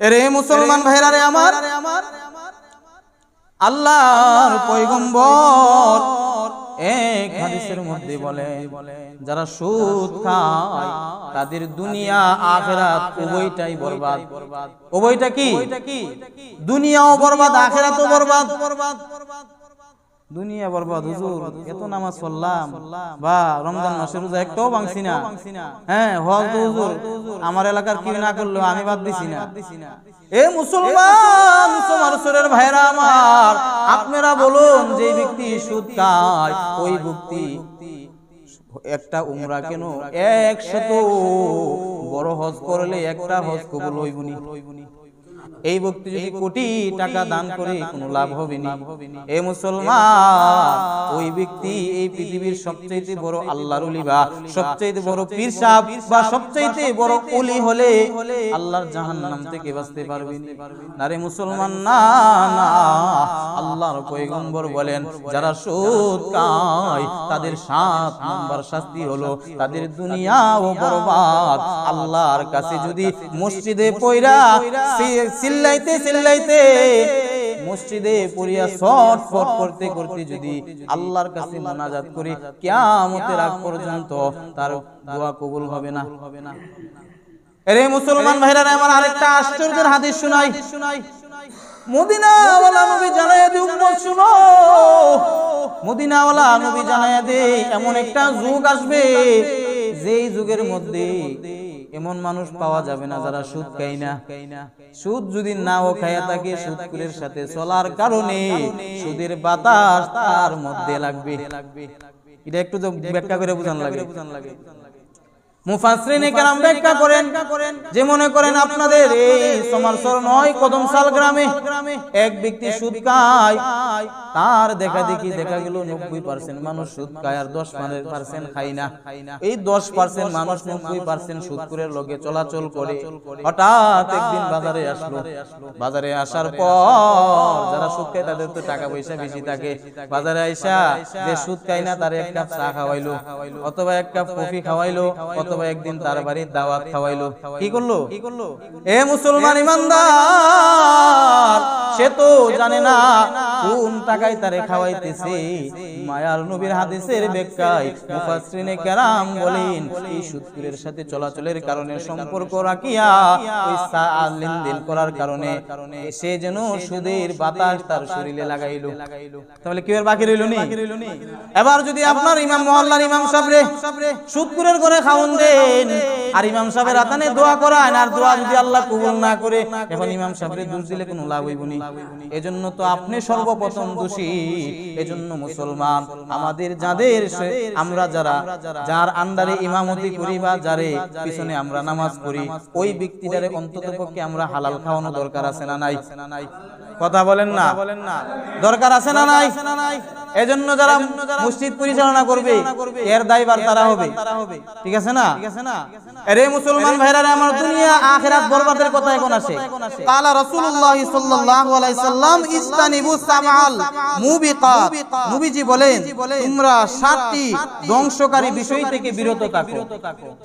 এরে মুসলমান ভাইরা রে আমার, আল্লাহর পয়গম্বর এক হাদিসের মধ্যে বলে, যারা সুদ খায়, তাদের দুনিয়া, আখেরাত উভয়টাই বরবাদ। উভয়টা কি? দুনিয়াও বরবাদ, আখেরাতও বরবাদ। দুনিয়া বরবাদ হুজুর। এত নামাজ পড়লাম। বা রমজান মাসের রোজা একটাও ভাঙছি না। হ্যাঁ হজ তো হুজুর। আমার এলাকার কি না করল আমি বাদ দিছি না। এ মুসলমান সমারসরের ভাইরা আমার আপনারা বলুন যে ব্যক্তি সুদ খায় ওই ব্যক্তি একটা উমরা কেন? একশত। বড় হজ করলে একটা হজ কবুল হইবনি। এই ব্যক্তি যদি কোটি টাকা দান করে কোনো লাভ হবে না এ মুসলমান ওই ব্যক্তি এই পৃথিবীর সবচেয়ে বড় আল্লাহর ওলি বা সবচেয়ে বড় পীর সাহেব বা সবচেয়ে বড় ওলি হলে আল্লাহর জাহান্নাম থেকে বাঁচতে পারবে না রে মুসলমান না না আল্লাহর পয়গম্বর বলেন যারা সুদ খায় তাদের সাত নাম্বার শাস্তি হলো তাদের দুনিয়া ও বরবাদ। আল্লাহর কাছে যদি মসজিদে পয়রা চিল্লাইতে চিল্লাইতে মসজিদে পড়িয়া শট ফট করতে করতে যদি আল্লাহর কাছে মোনাজাত করে, কিয়ামতের আগ পর্যন্ত তার দোয়া কবুল হবে না। আরে মুসলমান ভাইরা আমার আরেকটা আশ্চর্যের হাদিস শুনাই। শুনাই মদিনাওয়ালা নবী জানাইয়া দে এমন একটা যুগ আসবে, যেই যুগের মধ্যে এমন মানুষ পাওয়া যাবে না যারা সুদ খাই না। সুদ যদি নাও খাইয়া থাকে সুদকুরের সাথে চলার কারণে সুদের বাতাস তার মধ্যে লাগবে। এটা একটু ব্যাখ্যা করে বুঝান লাগে। মুফাসরিনে কেরাম ব্যাখ্যা করেন যে মনে করেন আপনাদের এই সমারসর নয় কদমসাল গ্রামে এক ব্যক্তি সুদ খায় তার দেখা দেখি দেখা গেল নব্বই পার্সেন্ট মানুষ সুদ খায় আর দশ পার্সেন্ট খাই না। এই দশ পার্সেন্ট মানুষ নব্বই পার্সেন্ট সুদকুরের লগে চলাচল করে। হঠাৎ একদিন বাজারে আসলো। বাজারে আসার পর যারা সুদ খায় তাদের তো টাকা পয়সা বেশি থাকে। বাজারে আইসা যে সুদ খায় না তার এক কাপ চা খাওয়াইলো। অথবা এক কাপ কফি খাওয়াইলো। অথবা একদিন তার বাড়ির দাওয়াত খাওয়াইলো। কি করল? কি করল? এ মুসলমান ইমানদার সে তো জানে না কোন টাকায় তারে খাওয়াইতেছে। মায়ার নবীর হাদিসের ব্যাখ্যায় মুফাসসিরিনে কেরাম বলেন এই সুদকুরের সাথে চলাচলের কারণে সম্পর্ক রাখিয়া ওই সাআ লেনদেন করার কারণে সে যেন সুদের বাতাস তার শরীরে লাগাইলো। তাহলে কি এর বাকি রইল নি? এবার যদি আপনার ইমাম মহল্লার ইমাম সাহেবরে সুদকুরের করে খাওন দেন আর ইমাম সাহেবের আতানে দোয়া করান আর দোয়া যদি আল্লাহ কবুল না করে এখন ইমাম সাহেবরে দোষ দিলে কোনো লাভ হইব নি। এজন্য তো আপনি সর্বপ্রথম দোষী এজন্য মুসলমান। আমাদের যাদের আমরা যারা যার আন্ডারে ইমামতি করি বা যারে পিছনে আমরা নামাজ পড়ি ওই ব্যক্তিটারে অন্তত পক্ষে আমরা হালাল খাওয়ানো দরকার আছে না নাই? কথা বলেন না। দরকার আছে না নাই? এজন্য যারা মসজিদ পরিচালনা করবে এর দায়বার তারা হবে। ঠিক আছে না? আরে মুসলমান ভাইরারে আমার দুনিয়া আখিরাত বরবাদের কথা এখন আসে। কালা রাসূলুল্লাহ সাল্লাল্লাহু আলাইহি সাল্লাম ইস্তানিবু সামাল। মুবিকাত নবীজি বলেন তোমরা সাতটি ধ্বংসকারী বিষয় থেকে বিরত থাকো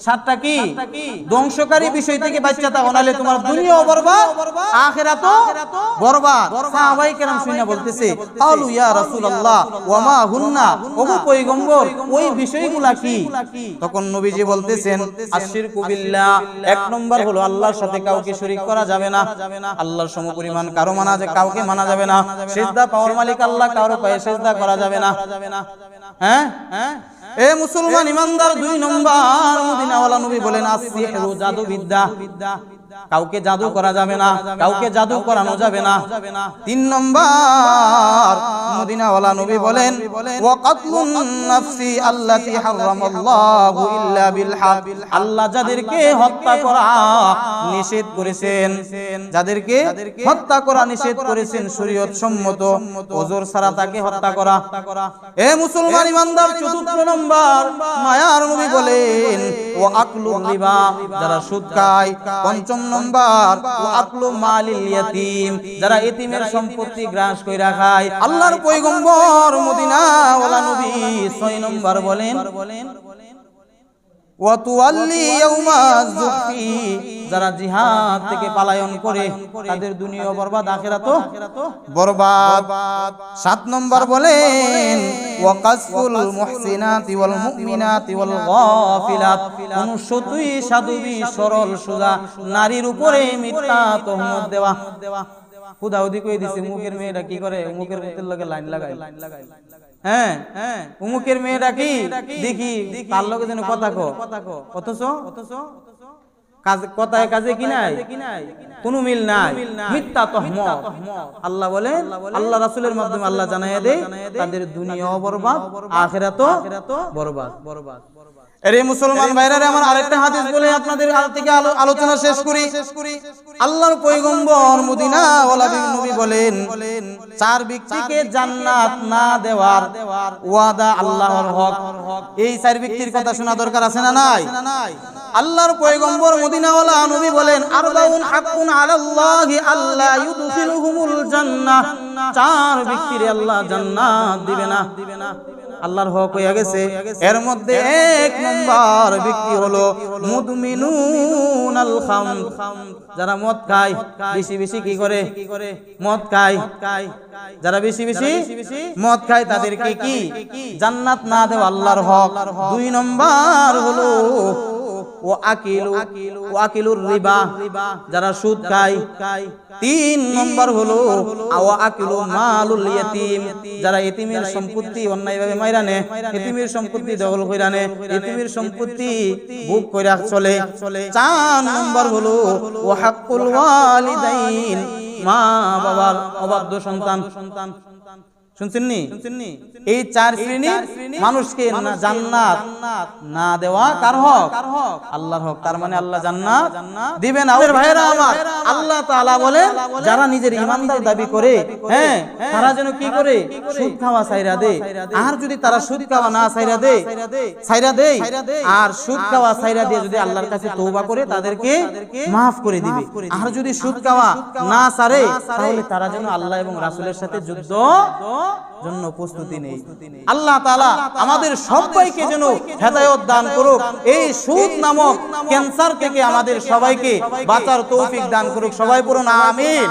সাতটা কি? ধ্বংসকারী বিষয় থেকে বাচ্চা থাকো নাহলে তোমার দুনিয়াও বরবাদ আখিরাতও বরবাদ। সাহাবাই কেরাম শুনে বলতেছে কালু ইয়া রাসূলুল্লাহ। আল্লাহর সাথে কাউকে করা মানা যে কাউকে মানা যাবে না। পাওয়ার মালিক আল্লাহ, কারও পায়ে সেজদা করা যাবে না। হ্যাঁ? হ্যাঁ এ মুসলমান ইমানদার দুই নম্বর, মদিনাওয়ালা নবী বলেন কাউকে জাদু করা যাবে না কাউকে জাদু করানো যাবে না। তিন নম্বর মদিনাওয়ালা নবী বলেন আল্লাহ যাদেরকে হত্যা করা নিষেধ করেছেন যাদেরকে হত্যা করা নিষেধ করেছেন শরীয়ত সম্মত ওজর ছাড়া তাকে হত্যা করা। এ মুসলমান ইমানদার চতুর্থ নম্বর মায়ার নবী বলেন ও আকলু রিবা। যারা সুদ খায় পঞ্চম নম্বর আকলু মালিল ইয়াতিম। যারা এতিমের সম্পত্তি গ্রাস কইরা খায়, আল্লাহর পয়গম্বর মদিনা ওয়ালা নবী ছয় নম্বর বলেন, ওয়াতুয়াল্লি ইয়াউমা যুফি যারা জিহাদ থেকে পালায়ন করে তাদের দুনিয়া বরবাদ আখিরাতও বরবাদ সাত নম্বর বলেন ওয়াকাসফুল মুহসিনাতি ওয়াল মুমিনাতি ওয়াল গাফিলাত। কোন সাধুবি সরল সুজা নারীর উপরে মিথ্যা তহমত দেওয়া। খুদাউদি কই দিছে মুখের মেয়েটা কি করে? মুখের ভিতর লগে লাইন লাগায়। লাইন লাগায়। হ্যাঁ হ্যাঁ। উমুকের মেয়েটা কি? দেখি তার লগে যেন কথা কো অথচ অথচ কথায় কাজে কি নাই? কোনো মিল নাই। মিথ্যা তহমত। আল্লাহ বলে আল্লাহ রাসূলের মাধ্যমে আল্লাহ জানাইয়া দেয় তাদের দুনিয়াও বরবাদ আখিরাতও বরবাদ। বরবাদ। এরে মুসলমান ভাইরা আমার আরেকটা হাদিস বলে আপনাদের থেকে আলোচনা শেষ করি। আল্লাহর পয়গম্বর মদিনা ওয়ালা নবী বলেন চার ব্যক্তিকে জান্নাত না দেওয়ার ওয়াদা আল্লাহর হক। এই চার ব্যক্তির কথা শোনা দরকার আছে না নাই? আল্লাহর পয়গম্বর মদিনাওয়ালা নবী বলেন, আরবাউন হাক্কুন আলাল্লাহি আল্লাহ ইউদখিলুহুমুল জান্নাহ। চার ব্যক্তিরে আল্লাহ জান্নাত দিবে না। আল্লাহর হক হয়ে গেছে। এর মধ্যে এক নম্বর ব্যক্তি হলো মুদমিনুন আল খাম যারা মদ খায়, বেশি বেশি কি করে? মদ খায়। যারা বেশি বেশি মদ খায়, তাদেরকে কি? জান্নাত না দেওয়া আল্লাহর হক। দুই নম্বর হলো ও আকিলু আকিলুর রিবা। যারা সুদ খায়। তিন নম্বর হলো ও আকিলু মালুল ইয়াতিম। যারা এতিমের সম্পত্তি অন্যায়ভাবে মাইরা নে এতিমের সম্পত্তি দখল কইরা নে এতিমের সম্পত্তি ভোগ কইরা চলে। চার নম্বর হলো ও হাক্কুল ওয়ালিদাইন। মা বাবার অবাধ্য সন্তান। সন্তান। শুনছেন নি এই চার শ্রেণির মানুষকে জান্নাত না দেওয়া কার হক? আল্লাহর হক তার মানে আল্লাহ জান্নাত। দিবেন আমাদের ভাইরা আমার। আল্লাহ তাআলা যারা নিজের ইমানদার দাবি করে হ্যাঁ তারা যেন কি করে? সুদ খাওয়া সাইরা দে আর যদি তারা সুদ খাওয়া না সাইরা দে সাইরা দেয় আর সুদ খাওয়া সাইরা দিয়ে যদি আল্লাহর কাছে তওবা করে তাদেরকে মাফ করে দিবে। আর যদি সুদ খাওয়া না সারে তাহলে তারা যেন আল্লাহ এবং রাসূলের সাথে যুদ্ধ জন্য প্রস্তুতি নেই। আল্লাহ তালা আমাদের সবাইকে যেন হেদায়ত দান করুক। এই সুদ নামক ক্যান্সার থেকে আমাদের সবাইকে বাঁচার তৌফিক দান করুক। সবাই পুরো না আমিন।